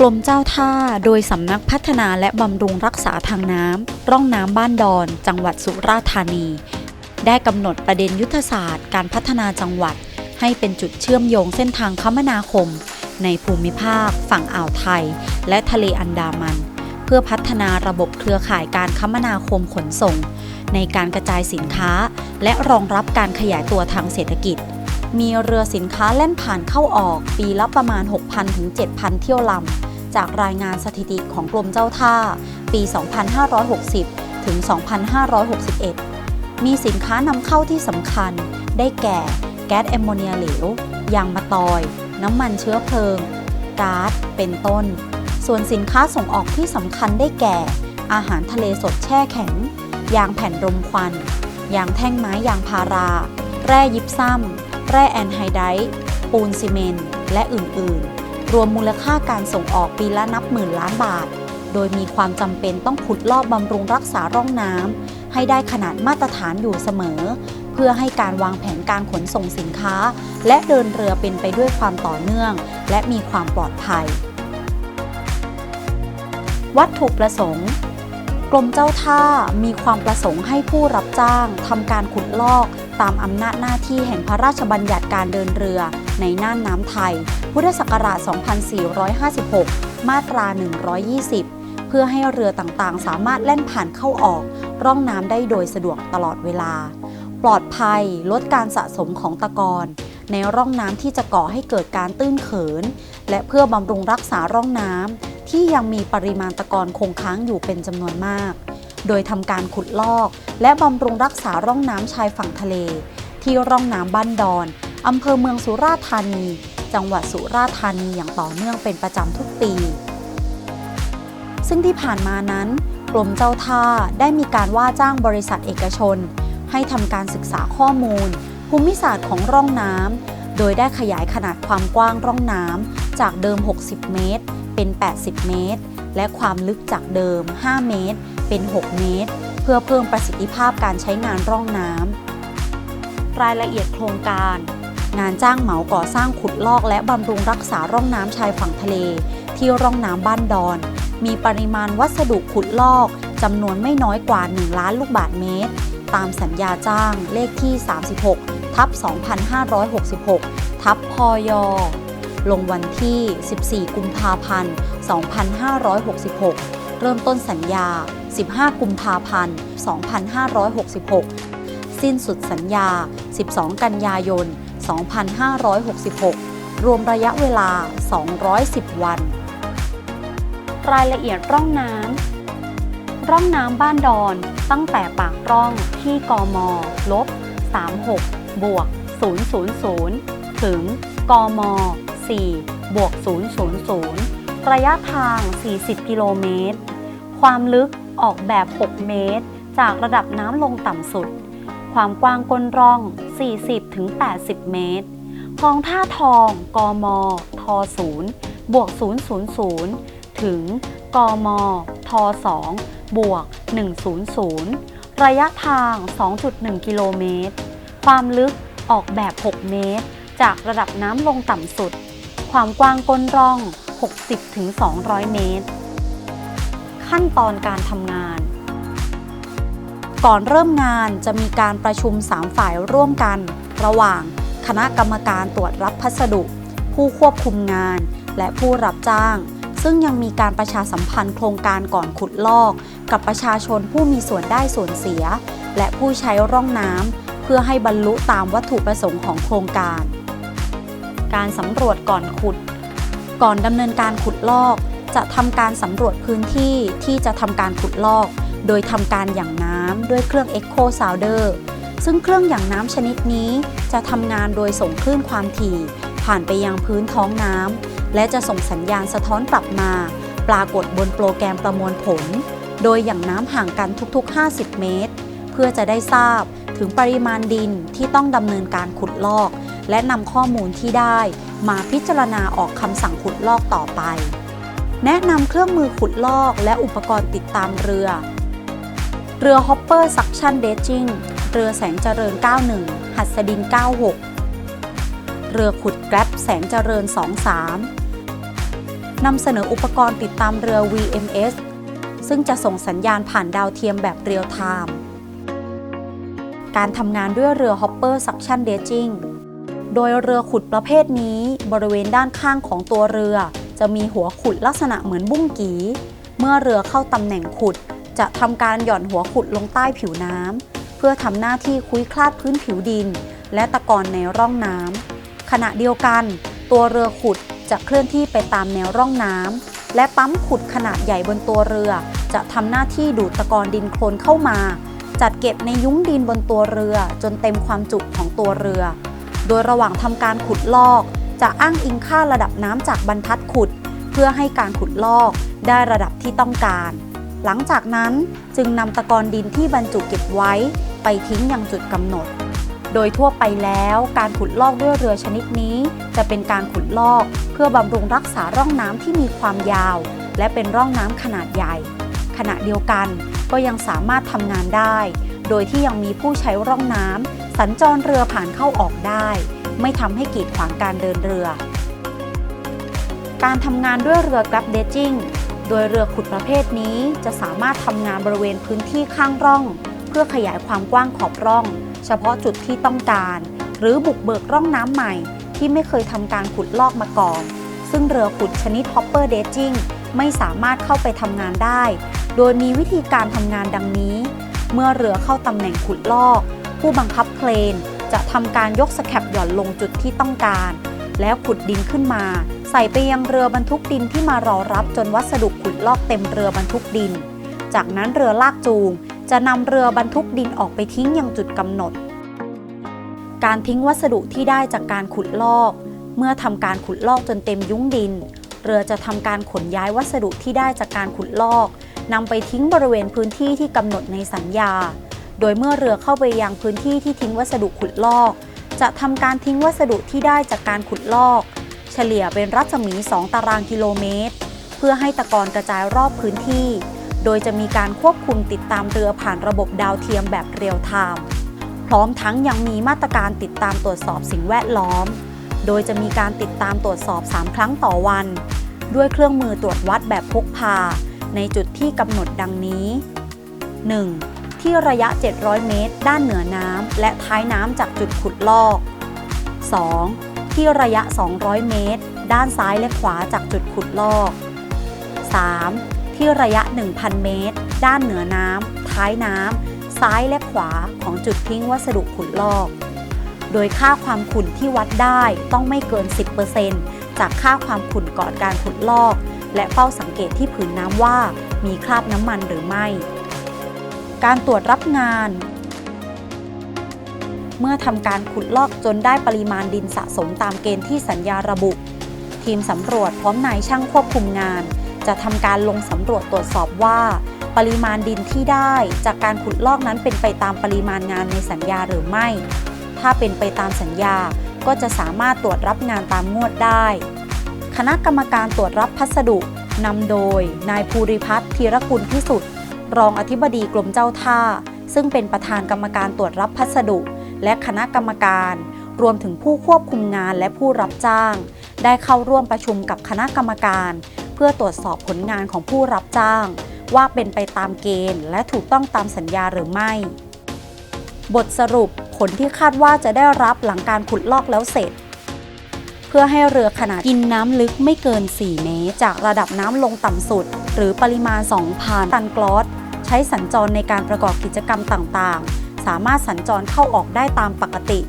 กรมเจ้าท่า โดยสำนักพัฒนาและบำรุงรักษาทางน้ำ ร่องน้ำบ้านดอน จังหวัดสุราษฎร์ธานี ได้กำหนดประเด็นยุทธศาสตร์ การพัฒนาจังหวัด ให้เป็นจุดเชื่อมโยงเส้นทางคมนาคม ในภูมิภาค ฝั่งอ่าวไทย และทะเลอันดามัน เพื่อพัฒนาระบบเครือข่ายการคมนาคมขนส่ง ในการกระจายสินค้า และรองรับการขยายตัวทางเศรษฐกิจ มีเรือสินค้าแล่นผ่านเข้าออกปีละประมาณ 6,000 ถึง 7,000 เที่ยวลำ จากรายงานสถิติของกรมเจ้าท่า ปี 2560 ถึง 2561 มีสินค้านำเข้าที่สำคัญ ได้แก่ แก๊สแอมโมเนียเหลว ยางมะตอย น้ำมันเชื้อเพลิง ก๊าซ เป็นต้น ส่วนสินค้าส่งออกที่สำคัญได้แก่ อาหารทะเลสดแช่แข็ง ยางแผ่นรมควัน ยางแท่งไม้ยางพารา แร่ยิบซ้ำ แร่แอนไฮไดต์ปูนซีเมนต์และอื่น ๆ รวมมูลค่าการส่งออกปีละนับหมื่นล้านบาท โดยมีความจำเป็นต้องขุดลอกบำรุงรักษาร่องน้ำให้ได้ขนาดมาตรฐานอยู่เสมอ เพื่อให้การวางแผนการขนส่งสินค้า และเดินเรือเป็นไปด้วยความต่อเนื่อง และมีความปลอดภัย วัตถุประสงค์กรมเจ้าท่ามีความประสงค์ให้ผู้รับจ้างทำการขุดลอก ตามอำนาจหน้าที่แห่งพระราชบัญญัติการเดินเรือในน่านน้ำไทย พุทธศักราช 2456 มาตรา 120 เพื่อให้เรือต่างๆ สามารถแล่นผ่านเข้าออก ร่องน้ำได้โดยสะดวกตลอดเวลา ปลอดภัยลดการสะสมของตะกอนในร่องน้ำที่จะก่อให้เกิดการตื้นเขิน และเพื่อบำรุงรักษาร่องน้ำที่ยังมีปริมาณตะกอนคงค้างอยู่เป็นจำนวนมาก โดยทำการขุดลอก และบำรุงรักษาร่องน้ำชายฝั่งทะเล ที่ร่องน้ำบ้านดอนอำเภอเมืองสุราษฎร์ธานี จังหวัดสุราษฎร์ธานีอย่างต่อเนื่องเป็นประจำทุกปี ซึ่งที่ผ่านมานั้นกรมเจ้าท่าได้มีการว่าจ้างบริษัทเอกชน ให้ทำการศึกษาข้อมูล ภูมิศาสตร์ของร่องน้ำโดยได้ขยายขนาดความกว้างร่องน้ำจากเดิม 60 เมตร เป็น 80 เมตร และความลึกจากเดิม 5 เมตร เป็น 6 เมตร เพื่อเพิ่มประสิทธิภาพการใช้งานร่องน้ำรายละเอียดโครงการ งานจ้างเหมาก่อสร้างขุดลอกและบำรุงรักษาร่องน้ำชายฝั่งทะเล ที่ร่องน้ำบ้านดอน มีปริมาณวัสดุขุดลอกจำนวนไม่น้อยกว่า 1 ล้านลูกบาทเมตร ตามสัญญาจ้างเลขที่ 36 ทับ 2566 ทับพยลงวันที่ 14 กุมภาพันธ์ 2566 เริ่มต้นสัญญา 15 กุมภาพันธ์ 2566 สิ้นสุดสัญญา 12 กันยายน 2566 รวมระยะเวลา 210 วัน รายละเอียดร่องน้ำ ร่องน้ำบ้านดอนตั้งแต่ปากร่องที่กมลบ 36 บวก 000 ถึง กม 4 บวก 000 ระยะทาง 40 กิโลเมตร ความลึก ออกแบบ 6 เมตร จากระดับน้ำลงต่ำสุด ความกว้างก้นร่อง 40-80 เมตรคลองท่าทอง กม ท0บวก 000 ถึง กม ท2บวก 100 ระยะทาง 2.1 กิโลเมตร ความลึกออกแบบ 6 เมตร จากระดับน้ำลงต่ำสุด ความกว้างก้นร่อง 60-200 เมตร ขั้นตอนการทำงาน ก่อนเริ่มงานจะมีการประชุม 3 ฝ่ายร่วมกัน ระหว่างคณะกรรมการตรวจรับพัสดุ ผู้ควบคุมงาน และผู้รับจ้าง ซึ่งยังมีการประชาสัมพันธ์โครงการก่อนขุดลอก กับประชาชนผู้มีส่วนได้ส่วนเสีย และผู้ใช้ร่องน้ำเพื่อให้บรรลุตามวัตถุประสงค์ของโครงการ การสำรวจก่อนขุด ก่อนดำเนินการขุดลอก จะทำการสำรวจพื้นที่ที่จะทำการขุดลอก โดยทำการหยั่งน้ำด้วยเครื่อง Echo Sounder ซึ่งเครื่องหยั่งน้ำชนิดนี้ จะทำงานโดยส่งคลื่นความถี่ ผ่านไปยังพื้นท้องน้ำและจะส่งสัญญาณสะท้อนกลับมา ปรากฏบนโปรแกรมประมวลผล โดยหยั่งน้ำห่างกันทุก ๆ 50 เมตร เพื่อจะได้ทราบถึงปริมาณดินที่ต้องดำเนินการขุดลอก และนำข้อมูลที่ได้ มาพิจารณาออกคำสั่งขุดลอกต่อไป แนะนำเครื่องมือขุดลอกและอุปกรณ์ติดตามเรือ เรือ Hopper Suction Dredging เรือแสงเจริญ 91 หัสดิน 96 เรือขุดแกร็บแสงเจริญ 23 นำเสนออุปกรณ์ติดตามเรือ VMS ซึ่งจะส่งสัญญาณผ่านดาวเทียมแบบเรียลไทม์ การทำงานด้วยเรือ Hopper Suction Dredging โดยเรือขุดประเภทนี้บริเวณด้านข้างของตัวเรือ จะมีหัวขุดลักษณะเหมือนบุ้งกี เมื่อเรือเข้าตำแหน่งขุด จะทำการหย่อนหัวขุดลงใต้ผิวน้ำเพื่อทำหน้าที่คุ้ยคลาดพื้นผิวดิน และตะกอนในร่องน้ำขณะเดียวกัน ตัวเรือขุดจะเคลื่อนที่ไปตามแนวร่องน้ำและปั๊มขุดขนาดใหญ่บนตัวเรือ จะทำหน้าที่ดูดตะกอนดินโคลนเข้ามา จัดเก็บในยุ้งดินบนตัวเรือจนเต็มความจุของตัวเรือ โดยระหว่างทำการขุดลอก จะอ้างอิงค่าระดับน้ำจากบรรทัดขุด เพื่อให้การขุดลอกได้ระดับที่ต้องการ หลังจากนั้นจึงนำตะกอนดินที่บรรจุเก็บไว้ ไปทิ้งยังจุดกำหนด โดยทั่วไปแล้วการขุดลอกด้วยเรือชนิดนี้ จะเป็นการขุดลอกเพื่อบำรุงรักษาร่องน้ำที่มีความยาว และเป็นร่องน้ำขนาดใหญ่ ขณะเดียวกันก็ยังสามารถทำงานได้ โดยที่ยังมีผู้ใช้ร่องน้ำสัญจรเรือผ่านเข้าออกได้ ไม่ทำให้กีดขวางการเดินเรือ การทำงานด้วยเรือ grab d r e d g i n g โดยเรือขุดประเภทนี้จะสามารถทำงานบริเวณพื้นที่ข้างร่อง เพื่อขยายความกว้างขอบร่อง เฉพาะจุดที่ต้องการ หรือบุกเบิกร่องน้ำใหม่ที่ไม่เคยทำการขุดลอกมาก่อน ซึ่งเรือขุดชนิด hopper d r e d g i n g ไม่สามารถเข้าไปทำงานได้ โดยมีวิธีการทำงานดังนี้ เมื่อเรือเข้าตำแหน่งขุดลอก ผู้บังคับเครน จะทำการยกสแคปหย่อนลงจุดที่ต้องการ แล้วขุดดินขึ้นมา ใส่ไปยังเรือบรรทุกดินที่มารอรับจนวัสดุขุดลอกเต็มเรือบรรทุกดิน จากนั้นเรือลากจูง จะนำเรือบรรทุกดินออกไปทิ้งยังจุดกำหนด การทิ้งวัสดุที่ได้จากการขุดลอก เมื่อทำการขุดลอกจนเต็มยุ้งดิน เรือจะทำการขนย้ายวัสดุที่ได้จากการขุดลอกนำไปทิ้งบริเวณพื้นที่ที่กำหนดในสัญญา โดยเมื่อเรือเข้าไปยังพื้นที่ที่ทิ้งวัสดุขุดลอก จะทำการทิ้งวัสดุที่ได้จากการขุดลอก เฉลี่ยเป็นรัศมี 2 ตารางกิโลเมตร เพื่อให้ตะกอนกระจายรอบพื้นที่ โดยจะมีการควบคุมติดตามเรือผ่านระบบดาวเทียมแบบเรียลไทม์พร้อมทั้งยังมีมาตรการติดตามตรวจสอบสิ่งแวดล้อม โดยจะมีการติดตามตรวจสอบ 3 ครั้งต่อวัน ด้วยเครื่องมือตรวจวัดแบบพกพา ในจุดที่กำหนดดังนี้ 1. ที่ระยะ 700 เมตร ด้านเหนือน้ำและท้ายน้ำจากจุดขุดลอก 2. ที่ระยะ 200 เมตร ด้านซ้ายและขวาจากจุดขุดลอก 3. ที่ระยะ 1,000 เมตร ด้านเหนือน้ำท้ายน้ำซ้ายและขวาของจุดทิ้งวัสดุขุดลอก โดยค่าความขุ่นที่วัดได้ต้องไม่เกิน 10%จากค่าความขุ่นก่อนการขุดลอก และเฝ้าสังเกตที่ผืนน้ำว่ามีคราบน้ำมันหรือไม่ การตรวจรับงาน เมื่อทำการขุดลอกจนได้ปริมาณดินสะสมตามเกณฑ์ที่สัญญาระบุ ทีมสำรวจพร้อมนายช่างควบคุมงาน จะทำการลงสำรวจตรวจสอบว่า ปริมาณดินที่ได้จากการขุดลอกนั้นเป็นไปตามปริมาณงานในสัญญาหรือไม่ ถ้าเป็นไปตามสัญญาก็จะสามารถตรวจรับงานตามงวดได้ คณะกรรมการตรวจรับพัสดุนำโดย นายภูริพัฒน์ธีรกุลพิสุทธิ์ รองอธิบดีกรมเจ้าท่า ซึ่งเป็นประธานกรรมการตรวจรับพัสดุ และคณะกรรมการ รวมถึงผู้ควบคุมงานและผู้รับจ้าง ได้เข้าร่วมประชุมกับคณะกรรมการ เพื่อตรวจสอบผลงานของผู้รับจ้าง ว่าเป็นไปตามเกณฑ์ และถูกต้องตามสัญญาหรือไม่ บทสรุปผลที่คาดว่าจะได้รับหลังการขุดลอกแล้วเสร็จ เพื่อให้เรือขนาดกินน้ำลึกไม่เกิน 4 เมตร จากระดับน้ำลงต่ำสุด หรือปริมาณ 2,000 ตันกลอส ใช้สัญจรในการประกอบกิจกรรมต่างๆ สามารถสัญจรเข้าออกได้ตามปกติ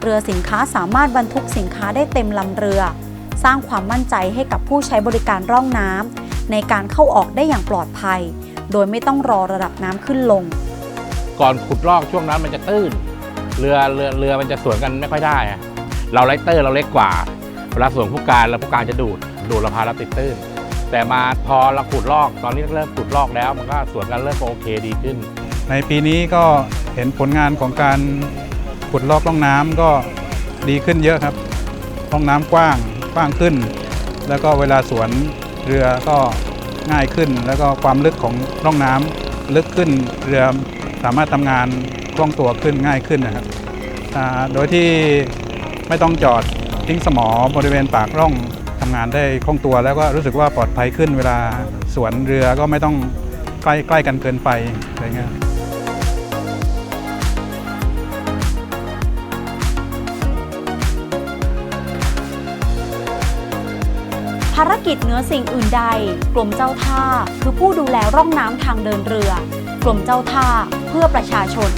เรือสินค้าสามารถบรรทุกสินค้าได้เต็มลำเรือ สร้างความมั่นใจให้กับผู้ใช้บริการร่องน้ำในการเข้าออกได้อย่างปลอดภัย โดยไม่ต้องรอระดับน้ำขึ้นลง ก่อนขุดลอกช่วงนั้นมันจะตื้น เรือเรือเรือมันจะสวนกันไม่ค่อยได้ เราไลเตอร์เราเล็กกว่าเวลาสวนผู้การแล้วผู้การจะดูดดูดเราพาเราติดตื้น แต่มาพอเราขุดลอก ตอนนี้เริ่มขุดลอกแล้ว มันก็สวนกันเริ่มโอเคดีขึ้น ในปีนี้ก็เห็นผลงานของการขุดลอกร่องน้ำก็ดีขึ้นเยอะครับร่องน้ำกว้างกว้างขึ้น แล้วก็เวลาสวนเรือก็ง่ายขึ้น แล้วก็ความลึกของร่องน้ำลึกขึ้นเรือสามารถทำงานคล่องตัวขึ้นง่ายขึ้นนะครับอ่าโดยที่ไม่ต้องจอดทิ้งสมอบริเวณปากร่อง ทำงานได้คล่องตัวแล้วก็รู้สึกว่าปลอดภัยขึ้นเวลาสวนเรือก็ไม่ต้องใกล้ใกล้กันเกินไปอะไรเงี้ยภารกิจเหนือสิ่งอื่นใด กรมเจ้าท่า คือผู้ดูแลร่องน้ำทางเดินเรือ กรมเจ้าท่าเพื่อประชาชน